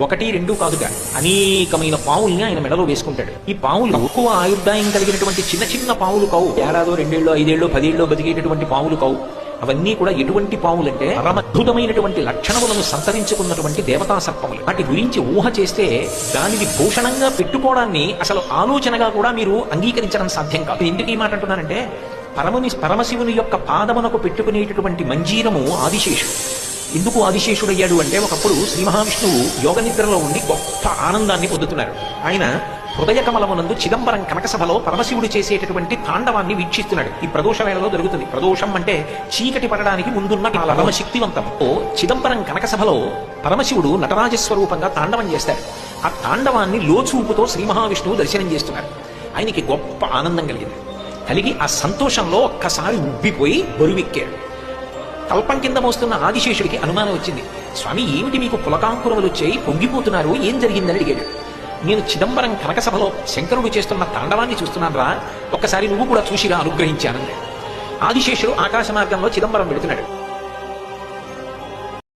ఒకటి రెండు కాదుగా అనేకమైన పావుల్ని ఆయన మెడలో వేసుకుంటాడు. ఈ పావులు ఎక్కువ ఆయుర్దాయం కలిగినటువంటి చిన్న చిన్న పావులు కావు. ఏడాదో రెండేళ్ళు ఐదేళ్ళు పదేళ్ళు బతికేటటువంటి పావులు కావు. అవన్నీ కూడా ఎటువంటి పావులంటే పరమద్భుతమైనటువంటి లక్షణములను సంతరించుకున్నటువంటి దేవతా సర్పములు. వాటి గురించి ఊహ చేస్తే దానిని భూషణంగా పెట్టుకోవడాన్ని అసలు ఆలోచనగా కూడా మీరు అంగీకరించడం సాధ్యం కాదు. ఎందుకు ఈ మాట అంటున్నానంటే పరముని పరమశివుని యొక్క పాదమునకు పెట్టుకునేటటువంటి మంజీరము ఆదిశేషుడు. ఎందుకు ఆదిశేషుడయ్యాడు అంటే ఒకప్పుడు శ్రీ మహావిష్ణువు యోగ నిద్రలో ఉండి గొప్ప ఆనందాన్ని పొందుతున్నారు ఆయన హృదయ కమలమునందు చిదంబరం కనకసభలో పరమశివుడు చేసేటటువంటి తాండవాన్ని వీక్షిస్తున్నాడు. ఈ ప్రదోష వేళలో జరుగుతుంది. ప్రదోషం అంటే చీకటి పడడానికి ముందున్న కాల పరమశక్తివంతం. చిదంబరం కనకసభలో పరమశివుడు నటరాజస్వరూపంగా తాండవం చేస్తాడు. ఆ తాండవాన్ని లోచూపుతో శ్రీ మహావిష్ణువు దర్శనం చేస్తున్నారు. ఆయనకి గొప్ప ఆనందం కలిగింది. కలిగి ఆ సంతోషంలో ఒక్కసారి ఉబ్బిపోయి బరువెక్కాడు. కల్పం కింద మోస్తున్న ఆదిశేషుడికి అనుమానం వచ్చింది. స్వామి ఏమిటి మీకు పులకాంకురములు వచ్చాయి పొంగిపోతున్నారు? ఏం జరిగిందని అడిగాడు. నేను చిదంబరం కనకసభలో శంకరుడు చేస్తున్న తాండవాన్ని చూస్తున్నాను రా ఒక్కసారి నువ్వు కూడా చూసిరా అనుగ్రహించానన్నాడు ఆదిశేషుడు ఆకాశ మార్గంలో చిదంబరం వెళుతున్నాడు.